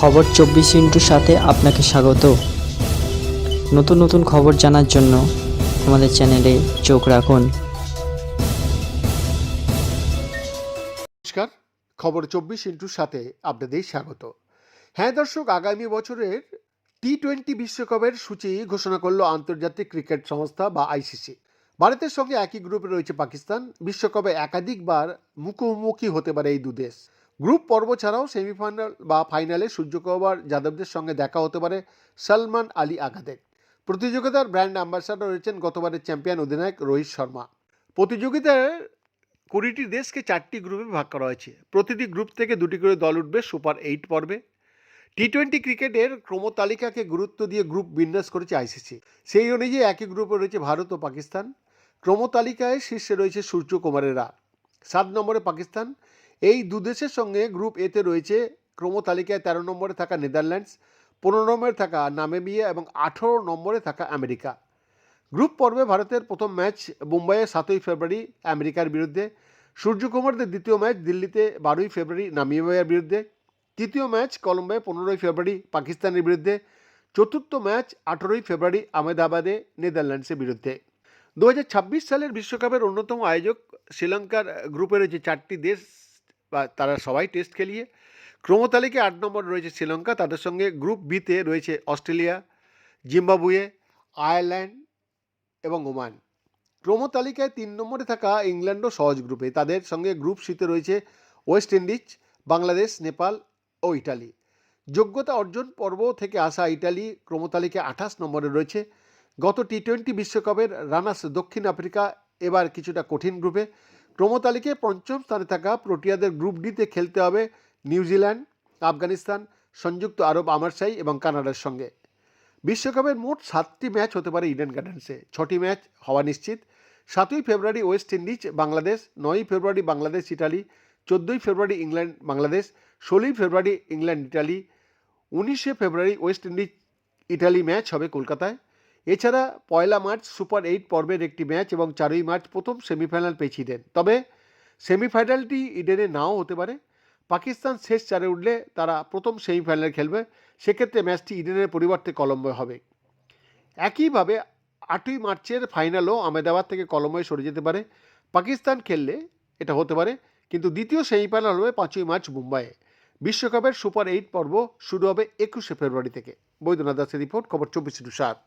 খবর চব্বিশ ইন্টুর সাথে আপনাকে স্বাগত। নতুন নতুন খবর জানার জন্য আমাদের চ্যানেলে চোখ রাখুন। নমস্কার, খবর চব্বিশ ইন্টুর সাথে আপনাদের স্বাগত। হ্যাঁ দর্শক, আগামী বছরের টি টোয়েন্টি বিশ্বকাপের সূচি ঘোষণা করল আন্তর্জাতিক ক্রিকেট সংস্থা বা আইসিসি ভারতের সঙ্গে একই গ্রুপে রয়েছে পাকিস্তান। বিশ্বকাপে একাধিকবার মুখোমুখি হতে পারে এই দু দেশ। গ্রুপ পর্ব ছাড়াও সেমিফাইনাল বা ফাইনালে সূর্যকুমার যাদবদের সঙ্গে দেখা হতে পারে সলমান আলী আগাদের প্রতিযোগিতার ব্র্যান্ড অ্যাম্বাসাডর রয়েছেন গতবারের চ্যাম্পিয়ন অধিনায়ক রোহিত শর্মা। প্রতিযোগিতার কুড়িটি দেশকে চারটি গ্রুপে ভাগ করা হয়েছে। প্রতিটি গ্রুপ থেকে দুটি করে দল উঠবে সুপার এইট পর্বে। টি টোয়েন্টি ক্রিকেটের ক্রমতালিকাকে গুরুত্ব দিয়ে গ্রুপ বিন্যাস করেছে আইসিসি। সেই অনুযায়ী একই গ্রুপে রয়েছে ভারত ও পাকিস্তান। ক্রমতালিকায় শীর্ষে রয়েছে সূর্যকুমারেরা। সাত নম্বরে পাকিস্তান এই দু দেশের সঙ্গে গ্রুপ এতে রয়েছে। ক্রমতালিকায় তেরো নম্বরে থাকা নেদারল্যান্ডস, পনেরো নম্বরে থাকা নামেবিয়া এবং আঠেরো নম্বরে থাকা আমেরিকা। গ্রুপ পর্বে ভারতের প্রথম ম্যাচ মুম্বাইয়ে সাতই ফেব্রুয়ারি আমেরিকার বিরুদ্ধে। সূর্যকুমারদের দ্বিতীয় ম্যাচ দিল্লিতে বারোই ফেব্রুয়ারি নামিবিয়ার বিরুদ্ধে। তৃতীয় ম্যাচ কলম্বোয় পনেরোই ফেব্রুয়ারি পাকিস্তানের বিরুদ্ধে। চতুর্থ ম্যাচ আঠেরোই ফেব্রুয়ারি আহমেদাবাদে নেদারল্যান্ডসের বিরুদ্ধে। দু হাজার ছাব্বিশ সালের বিশ্বকাপের অন্যতম আয়োজক শ্রীলঙ্কার গ্রুপে রয়েছে চারটি দেশ। বা তারা সবাই টেস্ট খেলিয়ে। ক্রমতালিকায় আট নম্বর রয়েছে শ্রীলঙ্কা, তাদের সঙ্গে গ্রুপ বিতে রয়েছে অস্ট্রেলিয়া, জিম্বাবুয়ে, আয়ারল্যান্ড এবং ওমান। ক্রমতালিকায় তিন নম্বরে থাকা ইংল্যান্ডও সহজ গ্রুপে। তাদের সঙ্গে গ্রুপ সিতে রয়েছে ওয়েস্ট ইন্ডিজ, বাংলাদেশ, নেপাল ও ইটালি। যোগ্যতা অর্জন পর্ব থেকে আসা ইটালি ক্রমতালিকায় আঠাশ নম্বরে রয়েছে। গত টি টোয়েন্টি বিশ্বকাপের রানার্স দক্ষিণ আফ্রিকা এবার কিছুটা কঠিন গ্রুপে। ক্রমতালিকায় পঞ্চম স্থানে থাকা প্রোটিয়াদের গ্রুপ ডিতে খেলতে হবে নিউজিল্যান্ড, আফগানিস্তান, সংযুক্ত আরব আমারশাই এবং কানাডার সঙ্গে। বিশ্বকাপের মোট সাতটি ম্যাচ হতে পারে ইডেন গার্ডেন্সে। ছটি ম্যাচ হওয়া নিশ্চিত। সাতই ফেব্রুয়ারি ওয়েস্ট ইন্ডিজ, বাংলাদেশ, নয়ই ফেব্রুয়ারি বাংলাদেশ, ইটালি, চোদ্দোই ফেব্রুয়ারি ইংল্যান্ড, বাংলাদেশ, ষোলোই ফেব্রুয়ারি ইংল্যান্ড, ইটালি, উনিশে February West Indies, Italy match হবে কলকাতায়। এছাড়া পয়লা মার্চ সুপার এইট পর্বের একটি ম্যাচ এবং চারই মার্চ প্রথম সেমিফাইনাল পেয়েছে ইডেন তবে সেমিফাইনালটি ইডেনে নাও হতে পারে। পাকিস্তান শেষ চারে উঠলে তারা প্রথম সেমিফাইনাল খেলবে। সেক্ষেত্রে ম্যাচটি ইডেনের পরিবর্তে কলম্বোয় হবে। একইভাবে আটই মার্চের ফাইনালও আহমেদাবাদ থেকে কলম্বোয় সরে যেতে পারে। পাকিস্তান খেললে এটা হতে পারে, কিন্তু দ্বিতীয় সেমিফাইনাল হবে পাঁচই মার্চ মুম্বাইয়ে। বিশ্বকাপের সুপার এইট পর্ব শুরু হবে একুশে ফেব্রুয়ারি থেকে। বৈদ্যনাথ দাসের রিপোর্ট, খবর চব্বিশ টু সাত।